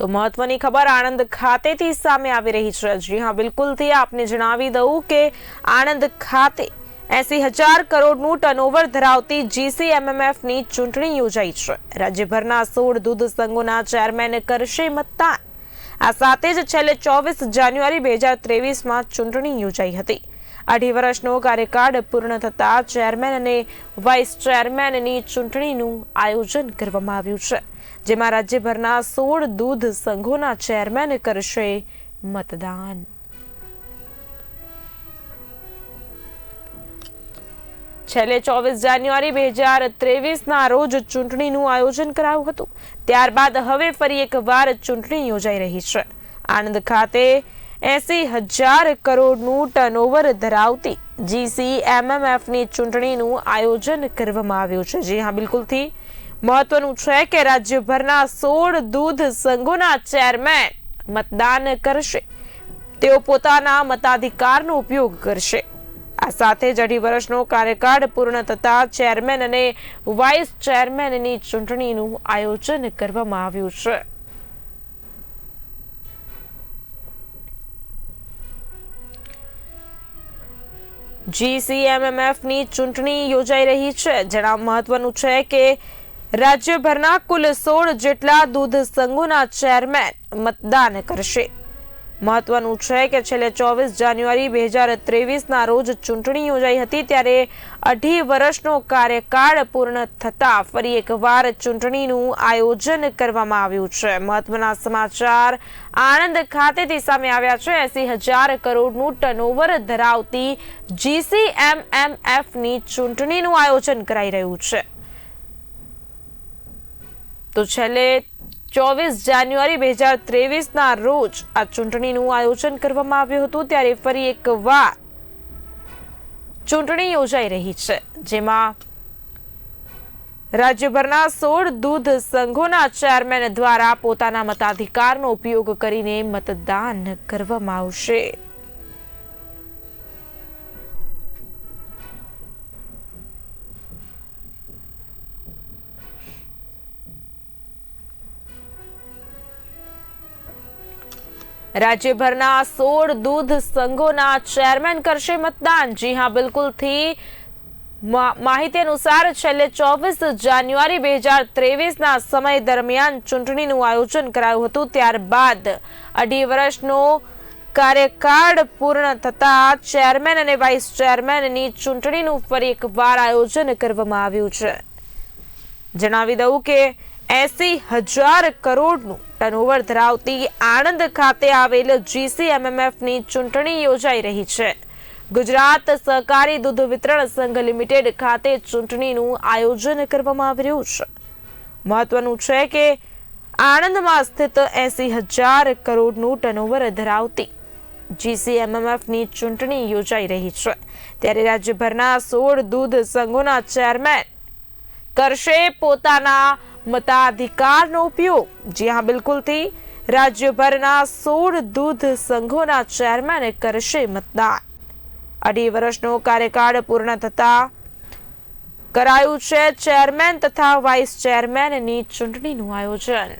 તો મહત્વની ખબર આણંદ ખાતેથી સામે આવી રહી છે. જી હા, બિલકુલથી આપને જણાવી દઉં કે આણંદ ખાતે એસી હજાર કરોડનું ટર્નઓવર ધરાવતી જીસીએમએમએફની ચૂંટણી યોજાઈ છે. રાજ્યભરના સોળ દૂધ સંઘોના ચેરમેન કરશે મતદાન. આ સાથે જ છેલ્લે ચોવીસ જાન્યુઆરી બે હજાર ત્રેવીસમાં ચૂંટણી યોજાઈ હતી. અઢી વર્ષનો કાર્યકાળ પૂર્ણ થતાં ચેરમેન અને વાઇસ ચેરમેનની ચૂંટણીનું આયોજન કરવામાં આવ્યું છે. જેમાં રાજ્યભરના સોળ દૂધ સંઘોના ચેરમેન કરશે મતદાન. છેલ્લે ચોવીસ જાન્યુઆરી બે હજાર ત્રેવીસના રોજ ચૂંટણીનું આયોજન કરાયું હતું. ત્યારબાદ હવે ફરી એકવાર ચૂંટણી યોજાઈ રહી છે. આણંદ ખાતે એસી હજાર કરોડનું ટર્નઓવર ધરાવતી જીસીએમએમએફની ચૂંટણીનું આયોજન કરવામાં આવ્યું છે. જી હા, બિલકુલથી. મહત્વનું છે કે રાજ્યભરના સોળ દૂધ સંઘોના ચેરમેન મતદાન કરશે. તેઓ પોતાના મતાધિકારનો ઉપયોગ કરશે. આ સાથે જ અઢી વર્ષનો કાર્યકાળ પૂર્ણ થતા ચેરમેન અને વાઇસ ચેરમેનની ચૂંટણીનું આયોજન કરવામાં આવ્યું છે. જીસીએમએમએફની ચૂંટણી યોજાઈ રહી છે. જેના મહત્વનું છે કે રાજ્યભરના કુલ સોળ જેટલા દૂધ સંઘોના ચેરમેન મતદાન કરશે. મહત્વનું છે કે છેલ્લે ચોવીસ જાન્યુઆરી બે હજાર ત્રેવીસના રોજ ચૂંટણી યોજાઈ હતી ત્યારે અઢી વર્ષનો કાર્યકાળ પૂર્ણ થતાં ફરી એકવાર ચૂંટણીનું આયોજન કરવામાં આવ્યું છે. મહત્વના સમાચાર આણંદ ખાતેથી સામે આવ્યા છે. એસી હજાર કરોડનું ટર્નઓવર ધરાવતી જીસીએમએમએફની ચૂંટણીનું આયોજન કરાઈ રહ્યું છે. તો છેલ્લે ચોવીસ જાન્યુઆરી બે હજાર ત્રેવીસના રોજ આ ચૂંટણીનું આયોજન કરવામાં આવ્યું હતું, ત્યારે ફરી એકવાર ચૂંટણી યોજાઈ રહી છે, જેમાં રાજ્યભરના સોળ દૂધ સંઘોના ચેરમેન દ્વારા પોતાના મતાધિકારનો ઉપયોગ કરીને મતદાન કરવામાં આવશે. રાજ્યભરના સોળ દૂધ સંઘોના ચેરમેન કરશે મતદાન. જી હા, બિલકુલથી. માહિતી અનુસાર છેલ્લે ચોવીસ જાન્યુઆરી બે હજાર ત્રેવીસના સમય દરમિયાન ચૂંટણીનું આયોજન કરાયું હતું. ત્યારબાદ અઢી વર્ષનો કાર્યકાળ પૂર્ણ થતા ચેરમેન અને વાઇસ ચેરમેનની ચૂંટણીનું ફરી એકવાર આયોજન કરવામાં આવ્યું છે. જણાવી દઉં કે એસી હજાર કરોડનું ટર્નઓવર ધરાવતી આણંદ ખાતે આવેલ જીસીએમએમએફની ચૂંટણી યોજાઈ રહી છે. ગુજરાત સહકારી દૂધ વિતરણ સંઘ લિમિટેડ ખાતે ચૂંટણીનું આયોજન કરવામાં આવી રહ્યું છે. મહત્વનું છે કે આણંદમાં સ્થિત એસી હજાર કરોડનું ટર્નઓવર ધરાવતી જીસીએમએમએફની ચૂંટણી યોજાઈ રહી છે. ત્યારે રાજ્યભરના સોળ દૂધ સંઘોના ચેરમેન કરશે પોતાના મતાધિકારનો ઉપયોગ, જી હા, બિલકુલથી રાજ્યભરના સોળ દૂધ સંઘોના ચેરમેન કરશે મતદાન. અઢી વર્ષનો કાર્યકાળ પૂર્ણ થતા કરાયું છે ચેરમેન તથા વાઇસ ચેરમેનની ચૂંટણીનું આયોજન.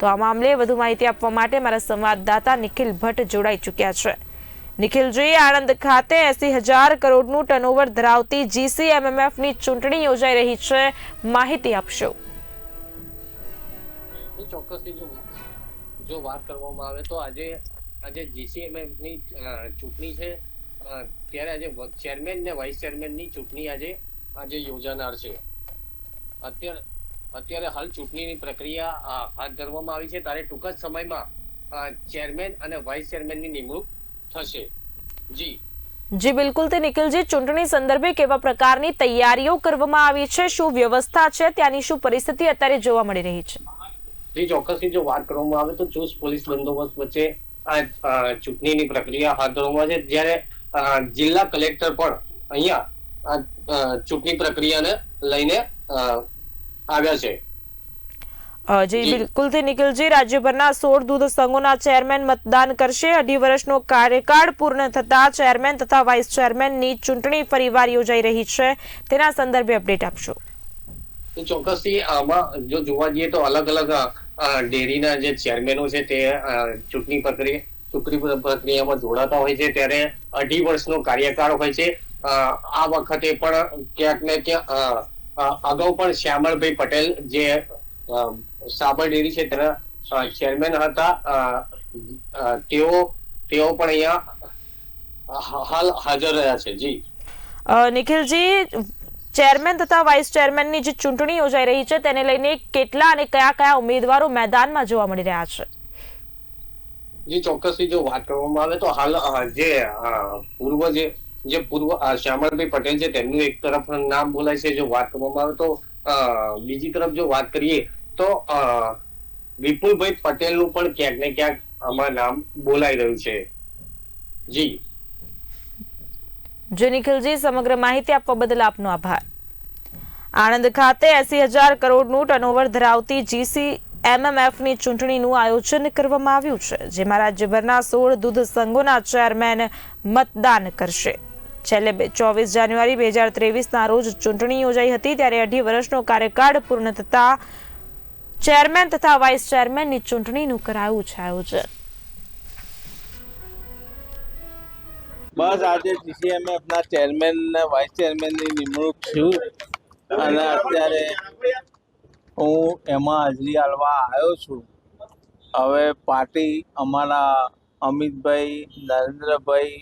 તો આ મામલે વધુ માહિતી આપવા માટે મારા સંવાદદાતા નિખિલ ભટ્ટ જોડાઈ ચૂક્યા છે. નિખિલજી આણંદ ખાતે એસી હજાર કરોડનું ટર્નઓવર ધરાવતી જીસીએમએમએફની ચૂંટણી યોજાઈ રહી છે. માહિતી આપશો. જો વાત કરવામાં આવે તો આજે આજે જીસીએમએમની ચૂંટણી છે. ત્યારે આજે ચેરમેન ને વાઇસ ચેરમેનની ચૂંટણી આજે આજે યોજાનાર છે. અત્યારે અત્યારે હાલ ચૂંટણીની પ્રક્રિયા હાથ ધરવામાં આવી છે. ત્યારે ટૂંક જ સમયમાં ચેરમેન અને વાઇસ ચેરમેનની નિમણૂક થશે. જી. જી બિલકુલ તે નિખિલજી ચૂંટણી સંદર્ભે કેવા પ્રકારની તૈયારીઓ કરવામાં આવી છે? શું વ્યવસ્થા છે? ત્યાંની શું પરિસ્થિતિ અત્યારે જોવા મળી રહી છે? જે ચોક્કસથી જો વાત કરવામાં આવે તો ચુસ્ત પોલીસ બંદોબસ્ત વચ્ચે આ ચૂંટણીની પ્રક્રિયા હાથ ધરવામાં છે. જ્યારે જિલ્લા કલેક્ટર પણ અહીંયા ચૂંટણી પ્રક્રિયાને લઈને આવ્યા છે. જી. બિલકુલથી નિખિલજી રાજ્યભરના સોળ દૂધ સંઘોના ચેરમેન મતદાન કરશે. અઢી વર્ષનો કાર્યકાળ પૂર્ણ થતા ચેરમેન તથા વાઇસ ચેરમેનની ચૂંટણી ફરીવાર યોજાઈ રહી છે. તેના સંદર્ભે અપડેટ આપશો. ચોક્કસથી આમાં જો જોવા જઈએ તો અલગ અલગ ડેરીના જે ચેરમેનો છે તે ચૂંટણી પ્રક્રિયા ચૂંટણી પ્રક્રિયામાં જોડાતા હોય છે. ત્યારે અઢી વર્ષનો કાર્યકાળ હોય છે. આ વખતે પણ ક્યાંક ને ક્યાંક અગાઉ પણ શ્યામળભાઈ પટેલ જે સાબર ડેરી છે તેના ચેરમેન હતા તેઓ તેઓ પણ અહીંયા હાલ હાજર રહ્યા છે. જી. નિખિલજી ચેરમેન તથા વાઇસ ચેરમેનની જે ચૂંટણી યોજાઈ રહી છે તેને લઈને કેટલા અને કયા કયા ઉમેદવારો મેદાનમાં જોવા મળી રહ્યા છે? જે ચોક્કસથી જો વાત કરવામાં આવે તો હાલ જે પૂર્વ જે જે પૂર્વ શ્યામળભાઈ પટેલ છે તેમનું એક તરફ નામ બોલાય છે. જો વાત કરવામાં આવે તો બીજી તરફ જો વાત કરીએ તો વિપુલભાઈ પટેલનું પણ ક્યાંક ને ક્યાંક આમાં નામ બોલાઈ રહ્યું છે. જી. જે નિખિલજી, સમગ્ર માહિતી આપવા બદલ આપનો આભાર. આણંદ ખાતે એસી હજાર કરોડનું ટર્નઓવર ધરાવતી જીસી એમએમએફની ચૂંટણીનું આયોજન કરવામાં આવ્યું છે, જેમાં રાજ્યભરના સોળ દૂધ સંઘોના ચેરમેન મતદાન કરશે. છેલ્લે ચોવીસ જાન્યુઆરી બે હજાર ત્રેવીસના રોજ ચૂંટણી યોજાઈ હતી, ત્યારે અઢી વર્ષનો કાર્યકાળ પૂર્ણ થતા ચેરમેન તથા વાઇસ ચેરમેનની ચૂંટણીનું કરાયું છે આયોજન. બસ આજે જીસીએમએફ ના ચેરમેન વાઇસ ચેરમેનની નિમણૂક છું. અને અત્યારે હું એમાં હાજરી આલવા આવ્યો છું. હવે પાર્ટી અમારા અમિતભાઈ, નરેન્દ્રભાઈ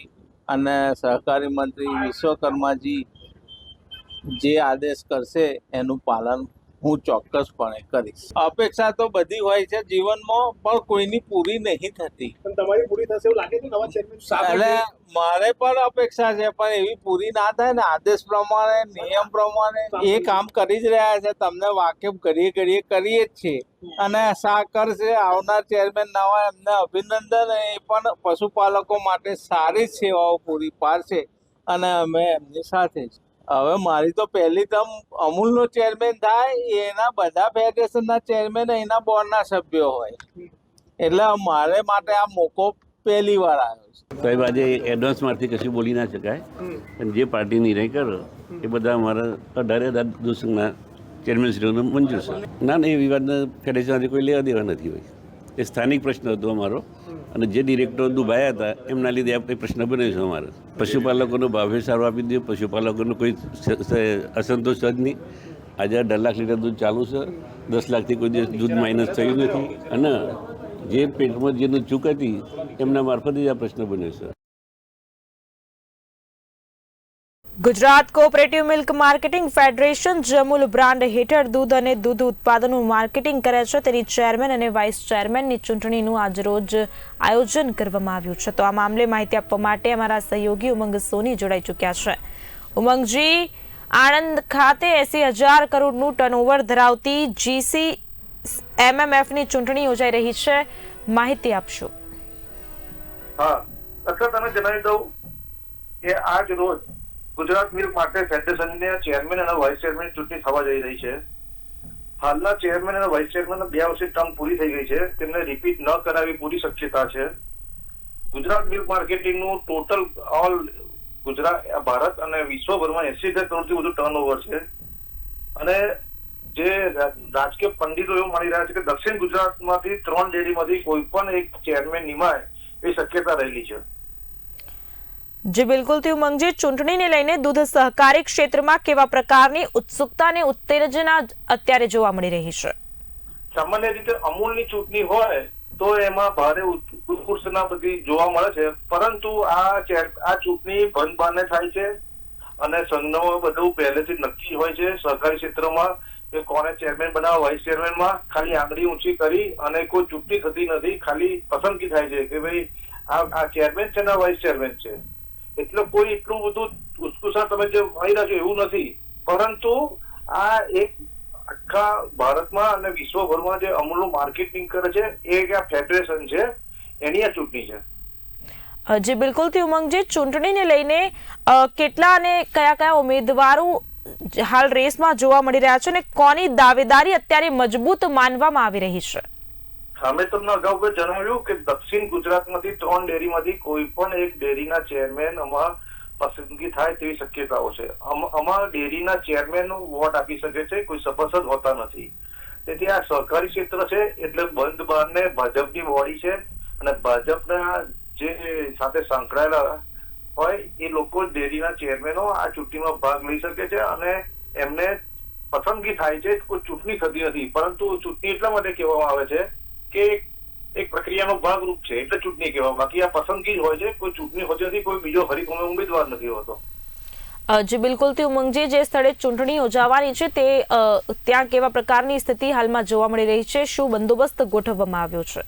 અને સહકારી મંત્રી વિશ્વકર્માજી જે આદેશ કરશે એનું પાલન હું ચોક્કસપણે કરીશ. અપેક્ષા તો બધી હોય છે જીવનમાં પણ કોઈની પૂરી નહીં થતી. પણ તમારી પૂરી થશે એવું લાગે છે નવા ચેરમેન એટલે મારે પણ અપેક્ષા છે પણ એવી પૂરી ના થાય ને આદેશ પ્રમાણે નિયમ પ્રમાણે એ કામ કરી જ રહ્યા છે તમને વાકેફ ઘડીએ ઘડીએ કરીએ જ છે અને સા કરશે આવનાર ચેરમેન નવા એમને અભિનંદન એ પણ પશુપાલકો માટે સારી જ સેવાઓ પૂરી પાડશે. અને અમે એમની સાથે જ. હવે મારી તો પહેલી ટર્મ અમૂલનો ચેરમેન થાય એના બધા ફેડરેશનના ચેરમેન એના બોર્ડના સભ્યો હોય. એટલે મારે માટે આ મોકો પહેલી વાર આવ્યો છે. સાહેબ આજે એડવાન્સમાંથી કશું બોલી ના શકાય. પણ જે પાર્ટી નિર્ણય કરો એ બધા અમારા અઢારે અઢાર દૂધસંઘના ચેરમેનશ્રીઓને મંજૂર છે. ના ના એ વિવાદના ફેડરેશન કોઈ લેવા દેવા નથી હોય. એ સ્થાનિક પ્રશ્ન હતો અમારો. અને જે ડિરેક્ટર દુભાયા હતા, એમના લીધે આ પ્રશ્ન બન્યો છે અમારે. પશુપાલકોનો ભાવે સારો આપી દીધો. પશુપાલકોનો કોઈ અસંતોષ જ નહીં. આજે અઢાર લાખ લીટર દૂધ ચાલુ છે. દસ લાખથી કોઈ દિવસ દૂધ માઇનસ થયું નથી. અને જે પેટમાં જેનું ચૂક હતી, એમના મારફતે જ આ પ્રશ્ન બન્યો છે. Gujarat cooperative milk marketing federation જમુલ brand હેઠળ દૂધ અને દૂધ ઉત્પાદનનું માર્કેટિંગ કરે છે. તેની ચેરમેન અને વાઇસ ચેરમેનની ચૂંટણીનું આજરોજ આયોજન કરવામાં આવ્યું છે. તો આ મામલે માહિતી આપવા માટે અમારા સહયોગી ઉમંગ સોની જોડાઈ ચૂક્યા છે. ઉમંગજી, આણંદ ખાતે એસી હજાર કરોડનું ટર્નઓવર ધરાવતી જીસી એમએમએફની ચૂંટણી યોજાઈ રહી છે. માહિતી આપશો. હા અક્ષર તમે જણાવી દઉં કે આજ રોજ ગુજરાત મિલ્ક માર્કેટ ફેડરેશનના ચેરમેન અને વાઇસ ચેરમેન ચૂંટણી થવા જઈ રહી છે. હાલના ચેરમેન અને વાઇસ ચેરમેન બે વર્ષની ટર્મ પૂરી થઈ ગઈ છે. તેમને રિપીટ ન કરાવી પૂરી શક્યતા છે. ગુજરાત મિલ્ક માર્કેટિંગનું ટોટલ ઓલ ગુજરાત, ભારત અને વિશ્વભરમાં એસી હજાર કરોડથી વધુ ટર્નઓવર છે. અને જે રાજકીય પંડિતો એવું માની રહ્યા છે કે દક્ષિણ ગુજરાતમાંથી ત્રણ ડેરીમાંથી કોઈ પણ એક ચેરમેન નિમાય એ શક્યતા રહેલી છે. જે બિલકુલથી ઉમંગજી ચૂંટણીને લઈને દૂધ સહકારી ક્ષેત્રમાં કેવા પ્રકારની ઉત્સુકતા અને ઉત્તેજના અત્યારે જોવા મળી રહી છે? સામાન્ય રીતે અમૂલની ચૂંટણી હોય તો એમાં ભારે ઉત- ઉત્કૃષ્ટતા બધી જોવા મળે છે. પરંતુ આ આ ચૂંટણી બંધ બાને થાય છે અને સંઘનો બધું પહેલેથી નક્કી હોય છે સહકારી ક્ષેત્રમાં કે કોને ચેરમેન બનાવવા, વાઇસ ચેરમેનમાં ખાલી આંગળી ઊંચી કરી અને કોઈ ચૂંટણી થતી નથી, ખાલી પસંદગી થાય છે કે ભાઈ આ ચેરમેન છે ને વાઇસ ચેરમેન છે. એટલે કોઈ એટલું બધું ઉત્કૃષ્ટતા તમે જે માની રહ્યા છો એવું નથી. પરંતુ આ એક આખા ભારતમાં અને વિશ્વભરમાં જે અમૂલનું માર્કેટિંગ કરે છે, એ એક આ ફેડરેશન છે, એની આ ચૂંટણી છે. જે બિલકુલથી ઉમંગજી ચૂંટણીને લઈને કેટલા અને કયા કયા ઉમેદવારો હાલ રેસમાં જોવા મળી રહ્યા છે અને કોની દાવેદારી અત્યારે મજબૂત માનવામાં આવી રહી છે? અમે તમને અગાઉ જણાવ્યું કે દક્ષિણ ગુજરાતમાંથી ત્રણ ડેરીમાંથી કોઈ પણ એક ડેરીના ચેરમેન આમાં પસંદગી થાય તેવી શક્યતાઓ છે. આમાં ડેરીના ચેરમેન વોટ આપી શકે છે, કોઈ સભાસદ હોતા નથી. તેથી આ સહકારી ક્ષેત્ર છે, એટલે બંધ બારને ભાજપની બોડી છે અને ભાજપના જે સાથે સંકળાયેલા હોય, એ લોકો ડેરીના ચેરમેનો આ ચૂંટણીમાં ભાગ લઈ શકે છે અને એમને પસંદગી થાય છે. કોઈ ચૂંટણી થતી નથી, પરંતુ ચૂંટણી એટલા માટે કહેવામાં આવે છે કે એક પ્રક્રિયાનો ભાગરૂપ છે એટલે ચૂંટણી કહેવાય. બાકી આ પસંદગી જ હોય છે કોઈ ચૂંટણી હોતી નથી કોઈ બીજો હરિકોમે ઉમેદવાર નથી હોતો. જી બિલકુલ. તે ઉમંગજી જે સ્થળે ચૂંટણી યોજાવાની છે તે ત્યાં કેવા પ્રકારની સ્થિતિ હાલમાં જોવા મળી રહી છે? શું બંદોબસ્ત ગોઠવવામાં આવ્યો છે?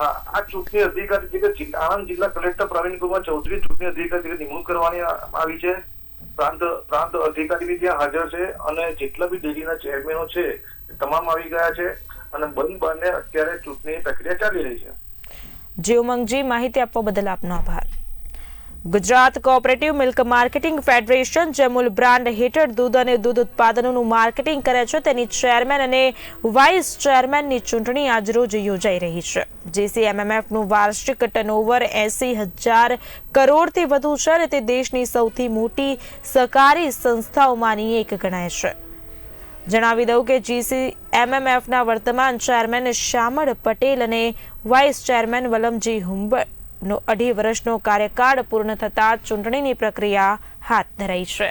હા આ ચૂંટણી અધિકારી તરીકે આણંદ જિલ્લા કલેક્ટર પ્રવીણ કુમાર ચૌધરી ચૂંટણી અધિકારી તરીકે નિમણૂક કરવાની આવી છે. પ્રાંત પ્રાંત અધિકારી બી ત્યાં હાજર છે અને જેટલા બી ડેરીના ચેરમેનો છે તમામ આવી ગયા છે. અને બંધ બારને અત્યારે ચૂંટણી પ્રક્રિયા ચાલી રહી છે. જી, ઉમંગજી, માહિતી આપવા બદલ આપનો આભાર. Gujarat cooperative milk marketing federation જે અમૂલ બ્રાન્ડ હેઠળ દૂધ અને દૂધ ઉત્પાદનોનું માર્કેટિંગ કરે છે, તેની ચેરમેન અને વાઇસ ચેરમેનની ચૂંટણી આજરોજ યોજાઈ રહી છે. જીસીએમએમએફનું વાર્ષિક ટર્નઓવર એસી હજાર કરોડથી વધુ છે અને તે દેશની સૌથી મોટી સહકારી સંસ્થાઓમાંની એક ગણાય છે. જણાવી દઉં કે જીસી એમએમએફના વર્તમાન ચેરમેન શ્યામળ પટેલ અને વાઇસ ચેરમેન વલમજી હુંબળનો અઢી વર્ષનો કાર્યકાળ પૂર્ણ થતાં ચૂંટણીની પ્રક્રિયા હાથ ધરાઈ છે.